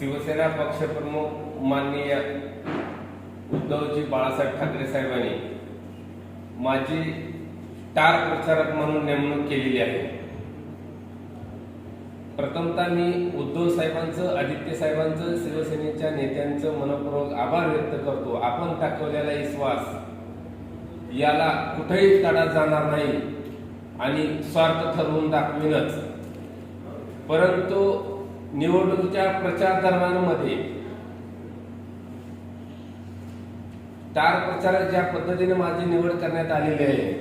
शिवसेना पक्षप्रमुख माननीय उद्धवजी बाळासाहेब ठाकरे साहेबांनी माझी स्टार प्रचारक म्हणून नेमणूक केलेली आहे. प्रथमतः मी उद्धव साहेबांचं आदित्य साहेबांचं शिवसेनेच्या नेत्यांचं मनपूर्वक आभार व्यक्त करतो. आपण दाखवलेला विश्वास याला कुठेही तडा जाणार नाही आणि स्वार्थ ठरवून दाखविनच. परंतु निवडणुकीच्या प्रचार दरम्यानमध्ये तार प्रचारक ज्या पद्धतीने माझी निवड करण्यात आलेली आहे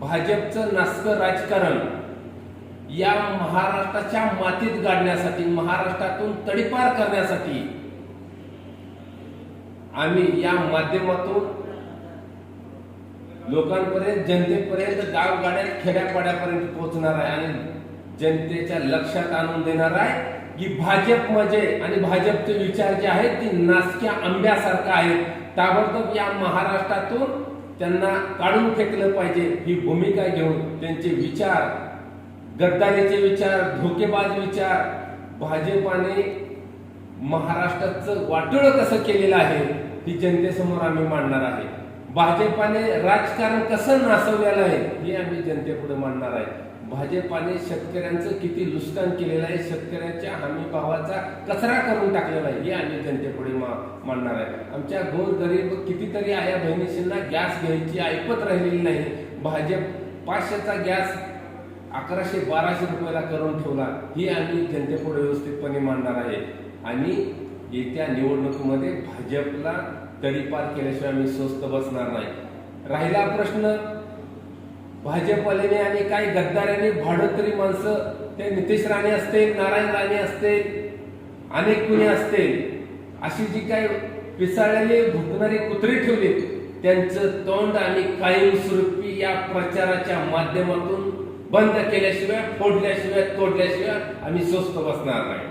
भाजपचं नासकं राजकारण या महाराष्ट्राच्या मातीत गाडण्यासाठी महाराष्ट्रातून तडीपार करण्यासाठी आम्ही या माध्यमातून लोकांपर्यंत जनतेपर्यंत गावगाड्या खेड्यापाड्यापर्यंत पोहोचणार आहे आणि जनतेच्या लक्षात आणून देणार आहे की भाजप म्हणजे आणि भाजपचे विचार जे आहेत ते नासक्या आंब्यासारखं आहेत. ताबडतोब या महाराष्ट्रातून त्यांना काढून फेकलं पाहिजे ही भूमिका घेऊन त्यांचे विचार गद्दारीचे विचार धोकेबाज विचार भाजपाने महाराष्ट्राचं वाटोळं कसं केलेलं आहे ही जनतेसमोर आम्ही मांडणार आहे. भाजपाने राजकारण कसं नासवलेलं आहे हे आम्ही जनतेपुढे मांडणार आहे. भाजपाने शेतकऱ्यांचं किती नुकसान केलेलं आहे शेतकऱ्यांच्या हमी भावाचा कचरा करून टाकलेला आहे हे आम्ही जनतेपुढे मा- मांडणार आहे. आमच्या गोर गरीब कितीतरी आया बहिणीशींना गॅस घ्यायची ऐकत राहिलेली नाही. भाजप पाचशेचा गॅस अकराशे बाराशे रुपयाला करून ठेवला ही आम्ही जनतेपुढे व्यवस्थितपणे मांडणार आहे. आणि येत्या निवडणुकीमध्ये भाजपला तडीपार केल्याशिवाय आम्ही स्वस्त बसणार नाही. राहिला प्रश्न भाजपवाल्याने आणि काही गद्दारांनी भाडोतरी माणसं ते नितेश राणे असतील नारायण राणे असतील अनेक कुणी असतील अशी जी काही पिसाळलेली भुकणारी कुत्री ठेवली त्यांचं तोंड आणि कायमस्वरूपी या प्रचाराच्या माध्यमातून बंद केल्याशिवाय फोडल्याशिवाय तोडल्याशिवाय आम्ही स्वस्त बसणार नाही.